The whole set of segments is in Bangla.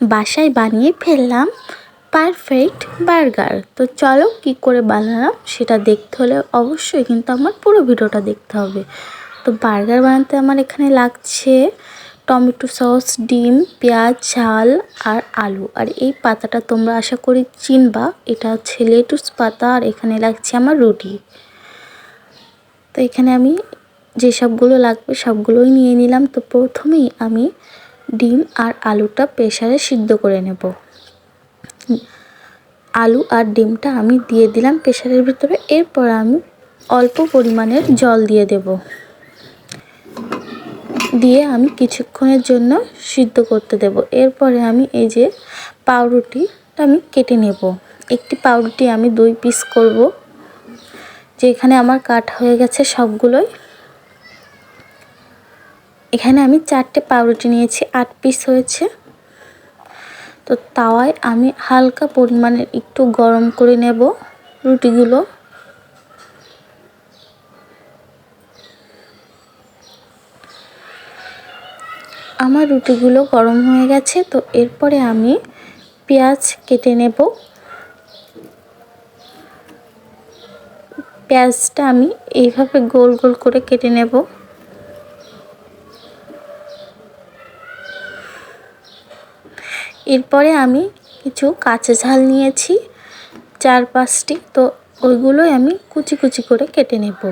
বাসায় বানিয়ে ফেললাম পারফেক্ট বার্গার তো চলো কি করে বানালাম সেটা দেখতে হলে অবশ্যই কিন্তু আমার পুরো ভিডিওটা দেখতে হবে। তো বার্গার বানাতে আমার এখানে লাগছে টমেটো সস, ডিম, পেঁয়াজ, ঝাল আর আলু। আর এই পাতাটা তোমরা আশা করি চিনবা, এটা হচ্ছে লেটুস পাতা আর এখানে লাগছে আমার রুটি। তো এখানে আমি যে সবগুলো লাগবে সবগুলোই নিয়ে নিলাম। তো প্রথমেই আমি ডিম আর আলুটা প্রেশারে সিদ্ধ করে নেব। আলু আর ডিমটা আমি দিয়ে দিলাম প্রেশারের ভিতরে, এরপর আমি অল্প পরিমাণের জল দিয়ে দেব। দিয়ে আমি কিছুক্ষণের জন্য সিদ্ধ করতে দেব। এরপরে আমি এই যে পাউরুটিটা আমি কেটে নেব। একটি পাউরুটি আমি দুই পিস করব, যেখানে আমার কাট হয়ে গেছে সবগুলোই। এখানে আমি চারটে পাউরুটি নিয়েছি, আট পিস হয়েছে। তো তাওয়ায় আমি হালকা পরিমাণে একটু গরম করে নেব রুটিগুলো। আমার রুটিগুলো গরম হয়ে গেছে, তো এরপরে আমি পেঁয়াজ কেটে নেব। পেঁয়াজটা আমি এইভাবে গোল গোল করে কেটে নেব। এরপরে আমি কিছু কাঁচা ঝাল নিয়েছি, চার পাঁচটি। তো ওইগুলোই আমি কুচি কুচি করে কেটে নেব।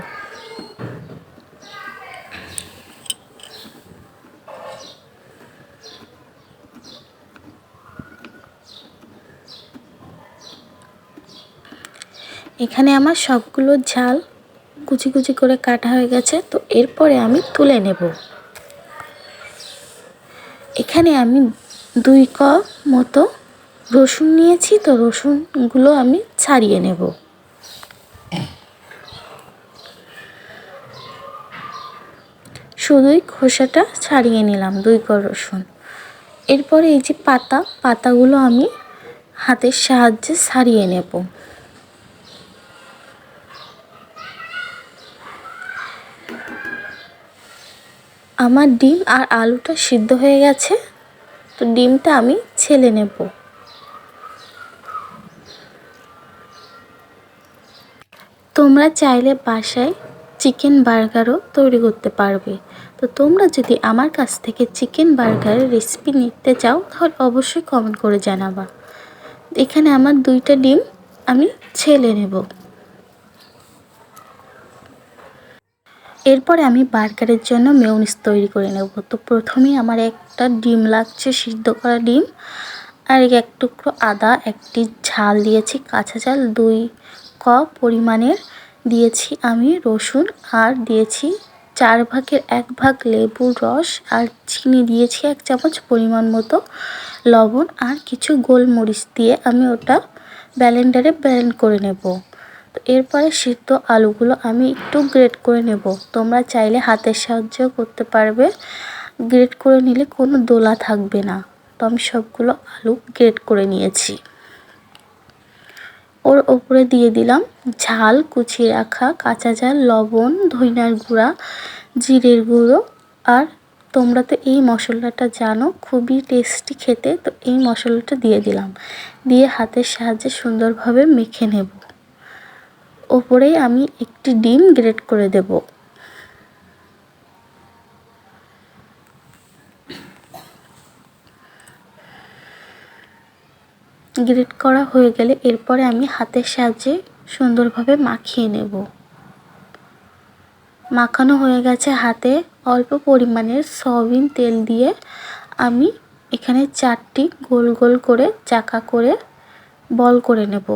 এখানে আমার সবগুলো ঝাল কুচি কুচি করে কাটা হয়ে গেছে, তো এরপরে আমি তুলে নেব। এখানে আমি দুই ক মতো রসুন নিয়েছি, তো রসুনগুলো আমি ছাড়িয়ে নেব। শুধুই খোসাটা ছাড়িয়ে নিলাম, দুই ক রসুন। এরপরে এই যে পাতা, পাতাগুলো আমি হাতের সাহায্যে ছাড়িয়ে নেব। আমার ডিম আর আলুটা সিদ্ধ হয়ে গেছে। তো ডিমটা আমি ছেলে নেব। তোমরা চাইলে বাসায় চিকেন বার্গারও তৈরি করতে পারবে। তো তোমরা যদি আমার কাছ থেকে চিকেন বার্গারের রেসিপি নিতে চাও, তাহলে অবশ্যই কমেন্ট করে জানাবা। এখানে আমার দুইটা ডিম আমি ছেলে নেব। এরপরে আমি বার্গারের জন্য মেয়নিস তৈরি করে নেব। তো প্রথমেই আমার একটা ডিম লাগছে, সিদ্ধ করা ডিম। আর এক টুকরো আদা, একটি ঝাল দিয়েছি, কাঁচা ঝাল, দুই কাপ পরিমাণের। দিয়েছি আমি রসুন আর দিয়েছি চার ভাগের এক ভাগ লেবুর রস। আর চিনি দিয়েছি এক চামচ পরিমাণ মতো লবণ। আর কিছু গোলমরিচ দিয়ে আমি ওটা ব্যালেন্ডারে ব্যালেন্ড করে নেব। এরপরে সিদ্ধ আলুগুলো আমি একটু গ্রেট করে নেব। তোমরা চাইলে হাতের সাহায্যেও করতে পারবে। গ্রেট করে নিলে কোনো দোলা থাকবে না। তো আমি সবগুলো আলু গ্রেট করে নিয়েছি। ওর ওপরে দিয়ে দিলাম ঝাল, কুচিয়ে রাখা কাঁচা ঝাল, লবণ ধইনার গুঁড়া, জিরের গুঁড়ো। আর তোমরা তো এই মশলাটা জানো, খুবই টেস্টি খেতে, তো এই মশলাটা দিয়ে দিলাম। দিয়ে হাতের সাহায্যে সুন্দরভাবে মেখে নেব। ওপরেই আমি একটি ডিম গ্রেট করে দেব। গ্রেট করা হয়ে গেলে এরপরে আমি হাতের সাহায্যে সুন্দরভাবে মাখিয়ে নেব। মাখানো হয়ে গেছে হাতে অল্প পরিমাণের সয়াবিন তেল দিয়ে আমি এখানে চারটি গোল গোল করে চাকা করে বল করে নেব।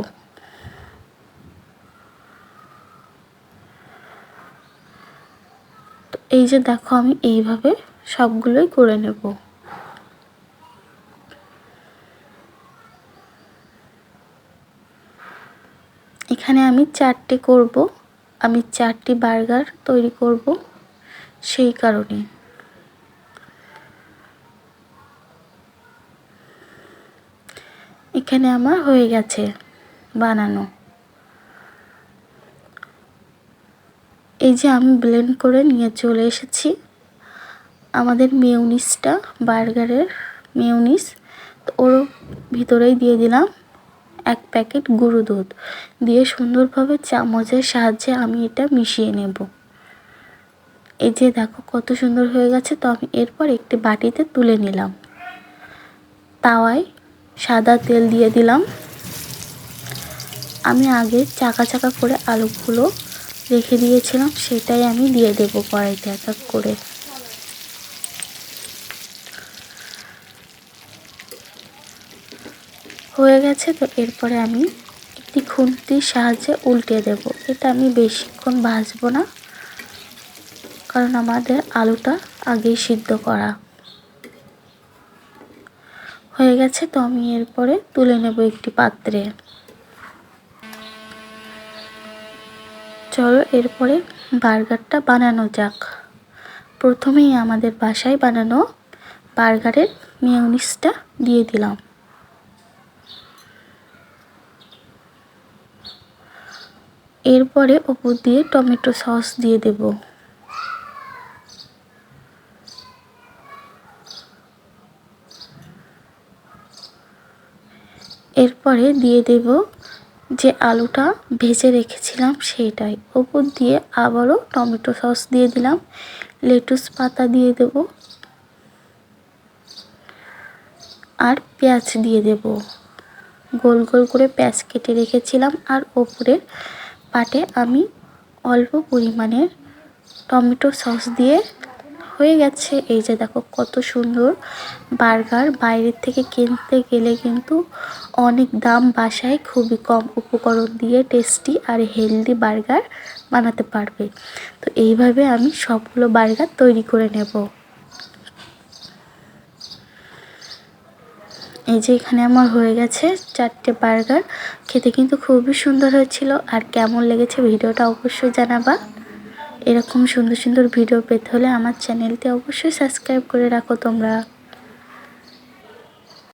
এই যে দেখো, আমি এইভাবে সবগুলোই করে নেব। এখানে আমি চারটে করব। আমি চারটি বার্গার তৈরি করব সেই কারণে। এখানে আমার হয়ে গেছে বানানো। এই যে আমি ব্লেন্ড করে নিয়ে চলে এসেছি। আমাদের মেউনিসটা বার্গারের মেউনিস তো ওর ভিতরেই দিয়ে দিলাম এক প্যাকেট গুঁড়ো দুধ। দিয়ে সুন্দরভাবে চামচের সাহায্যে আমি এটা মিশিয়ে নেব। এই যে দেখো কত সুন্দর হয়ে গেছে, তো আমি এরপর একটি বাটিতে তুলে নিলাম। তাওয়ায় সাদা তেল দিয়ে দিলাম। আমি আগে চাকা চাকা করে আলুগুলো রেখে দিয়েছিলাম, সেটাই আমি দিয়ে দেব কড়াইতে এক এক করে। হয়ে গেছে, তো এরপরে আমি একটি খুন্তির সাহায্যে উল্টে দেব। এটা আমি বেশিক্ষণ ভাজবো না, কারণ আমাদের আলুটা আগেই সিদ্ধ করা। হয়ে গেছে, তো আমি এরপরে তুলে নেব একটি পাত্রে। চলো এরপরে বার্গারটা বানানো যাক। প্রথমেই আমাদের বাসায় বানানো বার্গারের মিউনিসটা দিয়ে দিলাম। এরপরে ওপর দিয়ে টমেটো সস দিয়ে দেব। এরপরে দিয়ে দেব যে আলুটা ভেজে রেখেছিলাম সেইটাই ওপর দিয়ে আবারও টমেটো সস দিয়ে দিলাম। লেটুস পাতা দিয়ে দেব। আর পেঁয়াজ দিয়ে দেব। গোল গোল করে পেঁয়াজ কেটে রেখেছিলাম। আর ওপরের পাটে আমি অল্প পরিমাণের টমেটো সস দিয়ে হয়ে গেছে। এই যে দেখো কত সুন্দর বার্গার। বাইরের থেকে কিনতে গেলে কিন্তু অনেক দাম বাসায় খুবই কম উপকরণ দিয়ে টেস্টি আর হেলদি বার্গার বানাতে পারবে। তো এইভাবে আমি সবগুলো বার্গার তৈরি করে নেব। এই যে এখানে আমার হয়ে গেছে চারটে বার্গার। খেতে কিন্তু খুবই সুন্দর হয়েছিল আর কেমন লেগেছে ভিডিওটা অবশ্যই জানাবা। এরকম সুন্দর সুন্দর ভিডিও পেতে হলে আমার চ্যানেলটি অবশ্যই সাবস্ক্রাইব করে রাখো তোমরা।